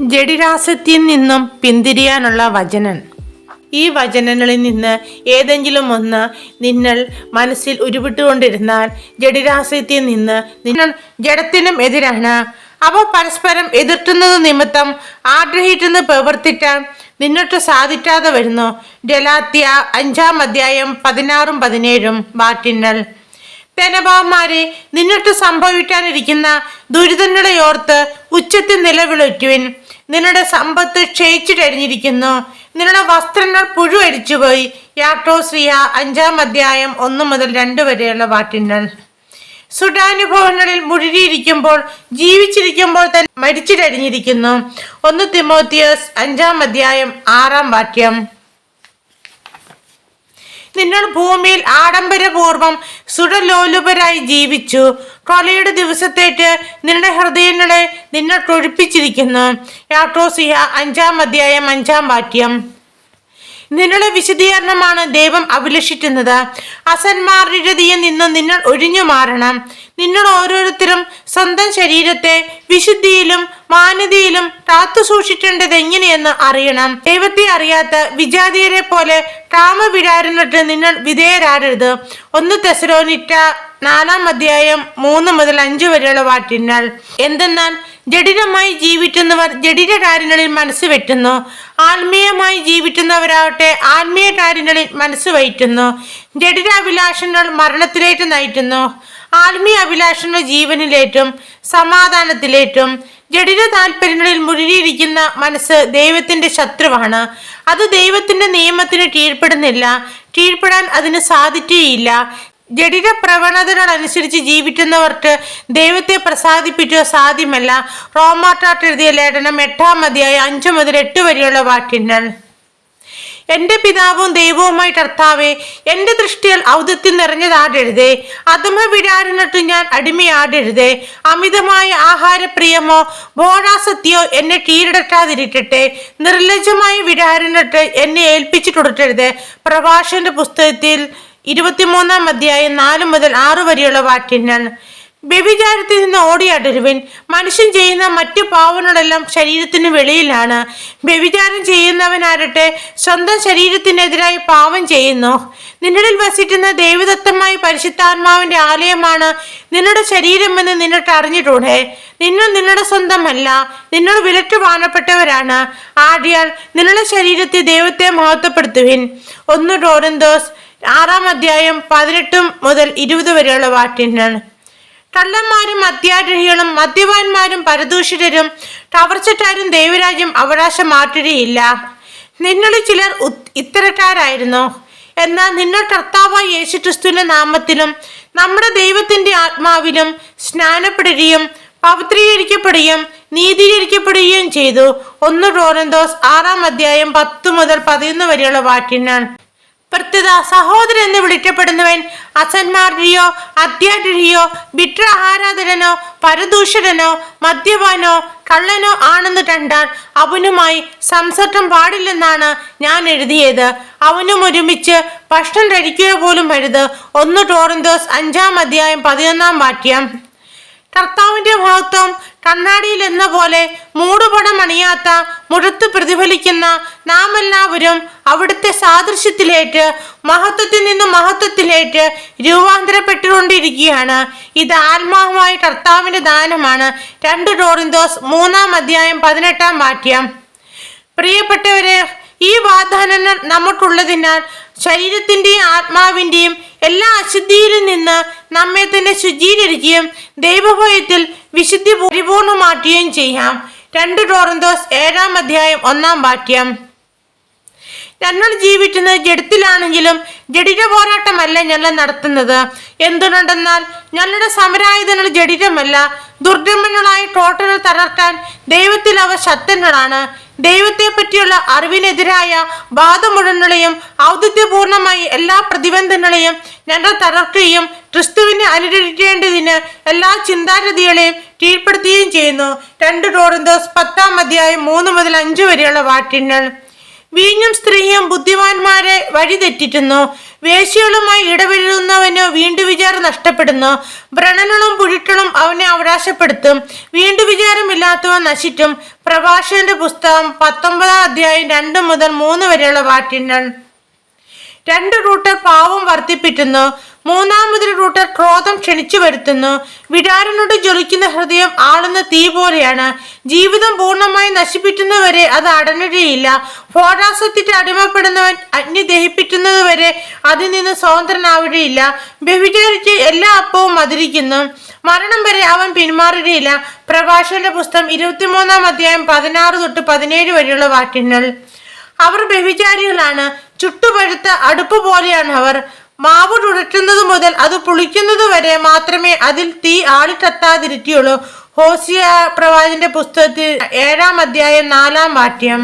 ജഡിരാസത്തിൽ നിന്നും പിന്തിരിയാനുള്ള വചനൻ. ഈ വചനങ്ങളിൽ നിന്ന് ഏതെങ്കിലും ഒന്ന് നിങ്ങൾ മനസ്സിൽ ഉരുവിട്ടുകൊണ്ടിരുന്നാൽ ജഡിരാസത്തിൽ നിന്ന് നിങ്ങൾ ജഡത്തിനും എതിരാണ്. അവ പരസ്പരം എതിർക്കുന്നത് നിമിത്തം ആഗ്രഹിക്കുന്ന പ്രവർത്തിക്കാൻ നിന്നിട്ട് സാധിക്കാതെ വരുന്നു. ജലാത്യ അഞ്ചാം അധ്യായം പതിനാറും പതിനേഴും വാറ്റിന്നൽ ധനഭാവന്മാരെ നിന്നിട്ട് സംഭവിക്കാനിരിക്കുന്ന ദുരിതങ്ങളെ ഓർത്ത് ഉച്ചത്തിൽ നിലവിളിക്കുവിൻ. നിങ്ങളുടെ സമ്പത്ത് ക്ഷയിച്ചു കഴിഞ്ഞിരിക്കുന്നു നിങ്ങളുടെ വസ്ത്രങ്ങൾ പുഴുവരിച്ചുപോയി യാട്രോശ്രിയ അഞ്ചാം അധ്യായം ഒന്ന് മുതൽ രണ്ട് വരെയുള്ള വാക്യങ്ങൾ സുഖാനുഭവങ്ങളിൽ മുഴുകിയിരിക്കുമ്പോൾ ജീവിച്ചിരിക്കുമ്പോൾ തന്നെ മരിച്ചു കഴിഞ്ഞിരിക്കുന്നു ഒന്ന് തിമോത്തിയസ് അഞ്ചാം അധ്യായം ആറാം വാക്യം. നിങ്ങൾ ഭൂമിയിൽ ആഡംബരപൂർവം സുഡലോലുപരായി ജീവിച്ചു. കൊലയുടെ ദിവസത്തേക്ക് നിങ്ങളുടെ ഹൃദയങ്ങളെ നിങ്ങൾ തൊഴിപ്പിച്ചിരിക്കുന്നു യാട്രോസിയ അഞ്ചാം അധ്യായം അഞ്ചാം വാക്യം. നിങ്ങളുടെ വിശദീകരണമാണ് ദൈവം അഭിലഷിക്കുന്നത്. അസന്മാരുടെ നിന്ന് നിങ്ങൾ ഒഴിഞ്ഞു മാറണം. നിങ്ങൾ ഓരോരുത്തരും സ്വന്തം ശരീരത്തെ വിശുദ്ധിയിലും മാന്യതയിലും കാത്തു സൂക്ഷിക്കേണ്ടത് എങ്ങനെയെന്ന് അറിയണം. ദൈവത്തെ അറിയാത്ത വിജാതിയരെ പോലെ കാമവിടാരുന്നിട്ട് നിങ്ങൾ വിധേയരാകരുത്. ഒന്ന് തെസലോനിറ്റ നാലാം അധ്യായം മൂന്ന് മുതൽ അഞ്ച് വരെയുള്ള വാക്യങ്ങൾ. എന്തെന്നാൽ ജഡിതമായി ജീവിക്കുന്നവർ ജഡിത കാര്യങ്ങളിൽ മനസ്സ് വെട്ടുന്നു. ആത്മീയമായി ജീവിക്കുന്നവരാവട്ടെ ആത്മീയ കാര്യങ്ങളിൽ മനസ്സ് വഹിക്കുന്നു ജഡിത അഭിലാഷങ്ങൾ മരണത്തിലേക്ക് നയിക്കുന്നു. ആത്മീയ അഭിലാഷങ്ങൾ ജീവനിലേറ്റും സമാധാനത്തിലേറ്റും. ജഡിത താല്പര്യങ്ങളിൽ മുഴുകിയിരിക്കുന്ന മനസ്സ് ദൈവത്തിന്റെ ശത്രുവാണ്. അത് ദൈവത്തിന്റെ നിയമത്തിന് കീഴ്പ്പെടുന്നില്ല. കീഴ്പ്പെടാൻ അതിന് സാധിക്കുകയില്ല. ജഡിത പ്രവണതകളനുസരിച്ച് ജീവിക്കുന്നവർക്ക് ദൈവത്തെ പ്രസാദിപ്പിക്കുക സാധ്യമല്ല. റോമാട്ടാട്ട് എഴുതിയ ലേഖനം എട്ടാം മതിയായ അഞ്ചു മുതൽ എട്ട് വരെയുള്ള വാക്യങ്ങൾ. എന്റെ പിതാവും ദൈവവുമായി കർത്താവേ എന്റെ ദൃഷ്ടിയിൽ ഔദത്യം നിറഞ്ഞതാടരുതേ അധമ വിടാരിനിട്ട് ഞാൻ അടിമയാടരുതേ. അമിതമായ ആഹാരപ്രിയമോ ബോഴാസത്യോ എന്നെ കീഴടക്കാതിരിക്കട്ടെ. നിർലജ്ജമായ വിടാരിനിട്ട് എന്നെ ഏൽപ്പിച്ചു കൊടുക്കരുത് പ്രഭാഷന്റെ പുസ്തകത്തിൽ ഇരുപത്തിമൂന്നാം അധ്യായം നാല് മുതൽ ആറ് വരെയുള്ള വാക്യങ്ങൾ വ്യഭിചാരത്തിൽ നിന്ന് ഓടിയടരുവൻ. മനുഷ്യൻ ചെയ്യുന്ന മറ്റു പാവങ്ങളെല്ലാം ശരീരത്തിന് വെളിയിലാണ്. വ്യഭിചാരം ചെയ്യുന്നവനാരട്ടെ സ്വന്തം ശരീരത്തിനെതിരായി പാവം ചെയ്യുന്നു. നിന്നിൽ വസിക്കുന്ന ദൈവദത്തമായ പരിശുദ്ധാത്മാവിന്റെ ആലയമാണ് നിന്നുടെ ശരീരമെന്ന് നിന്നിട്ട് അറിഞ്ഞിട്ടൂടെ? നിങ്ങൾ നിന്നുടെ സ്വന്തമല്ല. നിങ്ങൾ വിലക്ക് വാണപ്പെട്ടവരാണ് ആടിയാൽ നിങ്ങളുടെ ശരീരത്തെ ദൈവത്തെ മഹത്വപ്പെടുത്തുവിൻ. ഒന്ന് ടോറന്തോസ് ആറാം അധ്യായം പതിനെട്ടും മുതൽ ഇരുപത് വരെയുള്ള വാക്യങ്ങളാണ്. കള്ളന്മാരും അത്യാഗ്രഹികളും മദ്യപാന്മാരും പരദൂഷിതരും കവർച്ചക്കാരും ദൈവരാജ്യം അവകാശം മാറ്റുകയില്ല. നിങ്ങളിൽ ചിലർ ഇത്തരക്കാരായിരുന്നു. എന്നാൽ നിങ്ങൾ കർത്താവായ യേശുക്രിസ്തുവിന്റെ നാമത്തിലും നമ്മുടെ ദൈവത്തിന്റെ ആത്മാവിലും സ്നാനപ്പെടുകയും പവിത്രീകരിക്കപ്പെടുകയും നീതീകരിക്കപ്പെടുകയും ചെയ്തു. ഒന്ന് ടോറന്തോസ് ആറാം അധ്യായം പത്ത് മുതൽ പതിനൊന്ന് വരെയുള്ള വാക്യങ്ങൾ പ്രത്യുത സഹോദരൻ എന്ന് വിളിക്കപ്പെടുന്നവൻ അസന്മാർഗിയോ അത്യാഗ്രഹിയോ വിട്ര ആരാധകനോ പരദൂഷകനോ മദ്യപാനോ കള്ളനോ ആണെന്ന് കണ്ടാൽ അവനുമായി സംസർഗം പാടില്ലെന്നാണ് ഞാൻ എഴുതിയത്. അവനും ഒരുമിച്ച് ഭക്ഷണം കഴിക്കുക പോലും അരുത്. ഒന്ന് ടോറന്തോസ് അഞ്ചാം അധ്യായം പതിനൊന്നാം വാക്യം. കർത്താവിന്റെ മഹത്വം കണ്ണാടിയിൽ എന്ന പോലെ മൂടുപടം അണിയാത്ത മുഴത്ത് പ്രതിഫലിക്കുന്ന നാം എല്ലാവരും അവിടുത്തെ സാദൃശ്യത്തിലേറ്റ് മഹത്വത്തിൽ നിന്ന് മഹത്വത്തിലേറ്റ് രൂപാന്തരപ്പെട്ടുകൊണ്ടിരിക്കുകയാണ്. ഇത് ആത്മാവുമായ കർത്താവിന്റെ ദാനമാണ്. രണ്ട് ടോറിന്തോസ് മൂന്നാം അധ്യായം പതിനെട്ടാം വാക്യം. പ്രിയപ്പെട്ടവരെ ഈ വാഗ്ദാനങ്ങൾ നമുക്കുള്ളതിനാൽ ശരീരത്തിന്റെയും ആത്മാവിന്റെയും എല്ലാ അശുദ്ധിയിലും നിന്ന് നമ്മെ തന്നെ ശുചീകരിക്കുകയും ദൈവഭയത്തിൽ വിശുദ്ധി പരിപൂർണമാക്കുകയും ചെയ്യാം. രണ്ട് ടോറന്തോസ് ഏഴാം അധ്യായം ഒന്നാം വാക്യം. ഞങ്ങൾ ജീവിക്കുന്നത് ജഡത്തിലാണെങ്കിലും ജഡിത പോരാട്ടമല്ല ഞങ്ങൾ നടത്തുന്നത്. എന്തുകൊണ്ടെന്നാൽ ഞങ്ങളുടെ സമരായുധങ്ങൾ ജഡിതമല്ല. ദുർഗമങ്ങളായ ടോട്ടകൾ തകർക്കാൻ ദൈവത്തിൽ അവ ശക്തങ്ങളാണ് ദൈവത്തെ പറ്റിയുള്ള അറിവിനെതിരായ വാദമുഴങ്ങളെയും ഔദിത്യപൂർണമായി എല്ലാ പ്രതിബന്ധങ്ങളെയും ഞങ്ങൾ തകർക്കുകയും ക്രിസ്തുവിനെ അനുകരിക്കേണ്ടതിന് എല്ലാ ചിന്താഗതികളെയും കീഴ്പ്പെടുത്തുകയും ചെയ്യുന്നു. രണ്ട് ടോറിന്തോസ് പത്താം അധ്യായം മൂന്ന് മുതൽ അഞ്ച് വരെയുള്ള വാക്യങ്ങൾ. വീഞ്ഞും സ്ത്രീയും ബുദ്ധിമാന്മാരെ വഴിതെറ്റിക്കുന്നു. വേശ്യകളുമായി ഇടപെടുന്നവന് വീണ്ടു വിചാരം നഷ്ടപ്പെടുന്നു. വ്രണനളും പുഴുക്കളും അവനെ അവകാശപ്പെടുത്തും. വീണ്ടു വിചാരമില്ലാത്തവൻ നശിക്കും. പ്രഭാഷകന്റെ പുസ്തകം പത്തൊമ്പതാം അധ്യായം രണ്ട് മുതൽ മൂന്ന് വരെയുള്ള വാക്യങ്ങൾ രണ്ട് റൂട്ടർ പാവം വർദ്ധിപ്പിക്കുന്നു. മൂന്നാമതൊരു റൂട്ടർ ക്രോധം ക്ഷണിച്ചു വരുത്തുന്നു. വിടാരനോട് ജ്വലിക്കുന്ന ഹൃദയം ആളുന്ന തീ പോലെയാണ്. ജീവിതം പൂർണമായി നശിപ്പിക്കുന്നവരെ അത് അടനിടയില്ല ഫോടാസത്തിന്റെ അടിമപ്പെടുന്നവൻ അഗ്നി ദഹിപ്പിക്കുന്നതുവരെ അതിൽ നിന്ന് സ്വതന്ത്രനാവുകയില്ല. വ്യഭിചരിച്ച് എല്ലാ അപ്പവും മതിരിക്കുന്നു മരണം വരെ അവൻ പിന്മാറുകയില്ല. പ്രഭാഷന്റെ പുസ്തകം ഇരുപത്തിമൂന്നാം അധ്യായം പതിനാറ് തൊട്ട് പതിനേഴ് വരെയുള്ള വാക്യങ്ങൾ. അവർ വ്യഭിചാരികളാണ്. ചുട്ടുപഴുത്ത അടുപ്പ് പോലെയാണ് അവർ. മാവ് ഉടറ്റുന്നത് മുതൽ അത് പുളിക്കുന്നത് വരെ മാത്രമേ അതിൽ തീ ആളിക്കത്താതിരിക്കുകയുള്ളൂ ഹോസിയ പ്രവാചന്റെ പുസ്തകത്തിൽ ഏഴാം അധ്യായം നാലാം വാക്യം.